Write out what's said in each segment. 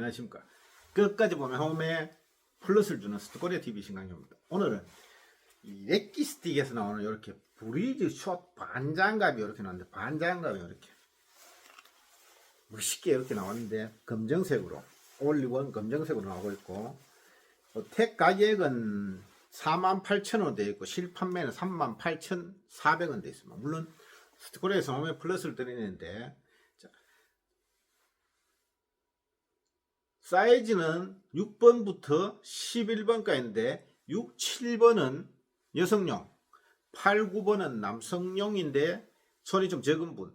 안녕하십니까. 끝까지 보면 홈에 플러스를 주는 스토코리아 TV 신강입니다. 오늘은 이 렉기 스틱에서 나오는 이렇게 브리즈 숏 반장갑이 이렇게 나왔는데 반장갑이 이렇게 멋있게 이렇게 나왔는데 검정색으로 올리원 검정색으로 나오고 있고 어, 택 가격은 48,000원 되어 있고 실판매는 38,400원 되어 있습니다. 물론 스토코리아에서 홈에 플러스를 드리는데 사이즈는 6번부터 11번까지인데 6, 7번은 여성용, 8, 9번은 남성용인데 손이 좀 적은 분,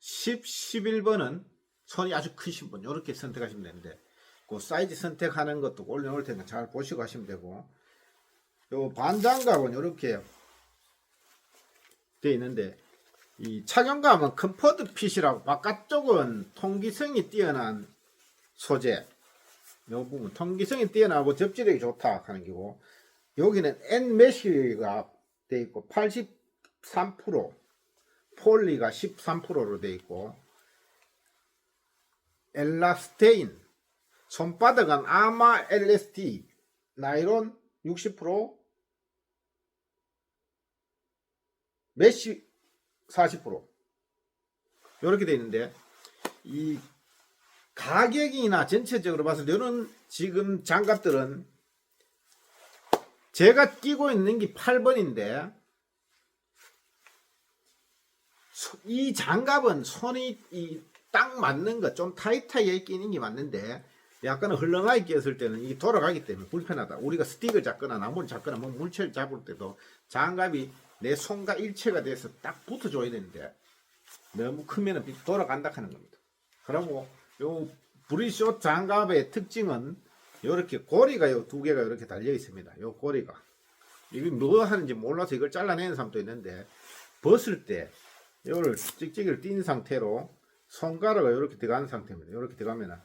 10, 11번은 손이 아주 크신 분 이렇게 선택하시면 되는데 그 사이즈 선택하는 것도 올려놓을 테니까 잘 보시고 하시면 되고. 요 반장갑은 이렇게 되어 있는데 이 착용감은 컴포트 핏이라고 바깥쪽은 통기성이 뛰어난 소재 요 부분 통기성이 뛰어나고 접지력이 좋다 하는 기고 여기는 N 메쉬가 돼 있고 83% 폴리가 13%로 돼 있고 엘라스테인 손바닥은 아마 LST 나이론 60% 메쉬 40% 이렇게 돼 있는데 이 가격이나 전체적으로 봤을 때 이런 지금 장갑들은 제가 끼고 있는 게 8번인데 이 장갑은 손이 이 딱 맞는 거 좀 타이트하게 끼는 게 맞는데 약간은 흘렁하게 끼었을 때는 이게 돌아가기 때문에 불편하다. 우리가 스틱을 잡거나 나무를 잡거나 뭐 물체를 잡을 때도 장갑이 내 손과 일체가 돼서 딱 붙어줘야 되는데 너무 크면 돌아간다 하는 겁니다. 그리고 요 브리쇼 장갑의 특징은 이렇게 고리가 요 두 개가 이렇게 달려 있습니다. 요 고리가 이게 뭐 하는지 몰라서 이걸 잘라내는 사람도 있는데 벗을 때 이거를 찍찍이를 띈 상태로 손가락을 이렇게 들어가는 상태입니다. 이렇게 들어가면은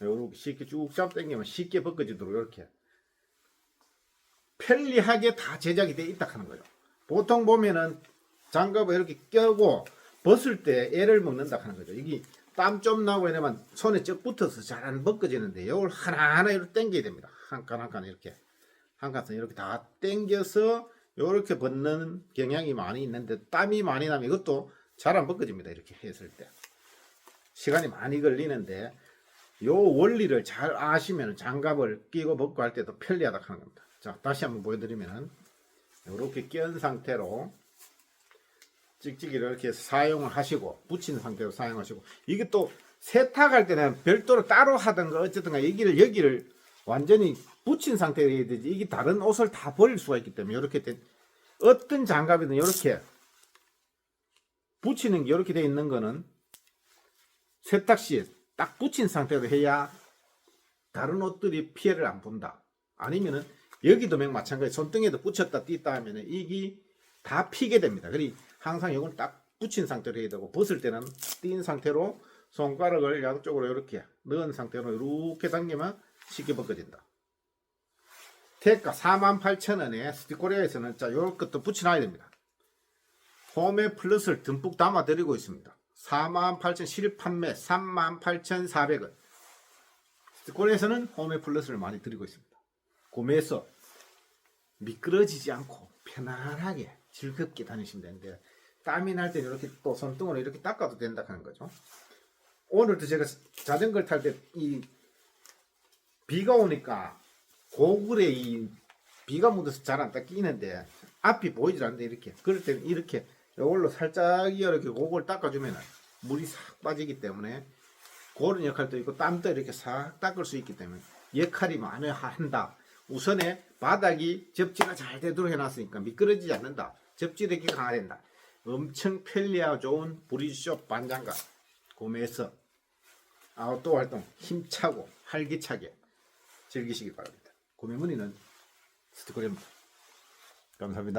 이렇게 쉽게 쭉 잡 당기면 쉽게 벗겨지도록 이렇게 편리하게 다 제작이 돼 있다 하는 거예요. 보통 보면은 장갑을 이렇게 껴고 벗을 때 애를 먹는다 하는 거죠. 이게 땀 좀 나고 이러면 손에 쩍 붙어서 잘 안 벗겨지는데 이걸 하나하나 이렇게 당겨야 됩니다. 한 칸 한 칸 이렇게 한 칸씩 이렇게 다 당겨서 이렇게 벗는 경향이 많이 있는데 땀이 많이 나면 이것도 잘 안 벗겨집니다. 이렇게 했을 때 시간이 많이 걸리는데 요 원리를 잘 아시면 장갑을 끼고 벗고 할 때도 편리하다 하는 겁니다. 자 다시 한번 보여드리면은 이렇게 끼운 상태로 찍찍이를 이렇게 사용을 하시고 붙인 상태로 사용하시고 이게 또 세탁할 때는 별도로 따로 하든가 어쨌든가 여기를 여기를 완전히 붙인 상태로 해야 되지 이게 다른 옷을 다 버릴 수가 있기 때문에 이렇게 된 어떤 장갑이든 이렇게 붙이는 게 이렇게 돼 있는 거는 세탁 시에 딱 붙인 상태로 해야 다른 옷들이 피해를 안 본다. 아니면은 여기도 맹 마찬가지 손등에도 붙였다 띄다 하면은 이게 다 피게 됩니다. 그리 항상 이걸 딱 붙인 상태로 해야 되고 벗을 때는 띈 상태로 손가락을 양쪽으로 이렇게 넣은 상태로 이렇게 당기면 쉽게 벗겨진다. 대가 48,000원에 스티코리아에서는 자, 요런 것도 붙여놔야 됩니다. 홈에 플러스를 듬뿍 담아 드리고 있습니다. 48,000 실판매 38,400원. 스티코리아에서는 홈에 플러스를 많이 드리고 있습니다. 구매해서 미끄러지지 않고 편안하게 즐겁게 다니시면 되는데 땀이 날 때는 이렇게 또 손등으로 이렇게 닦아도 된다 하는 거죠. 오늘도 제가 자전거를 탈때 이 비가 오니까 고글에 이 비가 묻어서 잘 안 닦이는데 앞이 보이질 않는데 이렇게 그럴 때는 이렇게 이걸로 살짝 이렇게 고글 닦아주면 물이 싹 빠지기 때문에 그런 역할도 있고 땀도 이렇게 싹 닦을 수 있기 때문에 역할이 많이 한다. 우선에 바닥이 접지가 잘 되도록 해놨으니까 미끄러지지 않는다. 접지력이 강화된다. 엄청 편리하고 좋은 브리쇼 반장갑 구매해서 아웃도어 활동 힘차고 활기차게 즐기시기 바랍니다. 구매 문의는 스티커입니다. 감사합니다.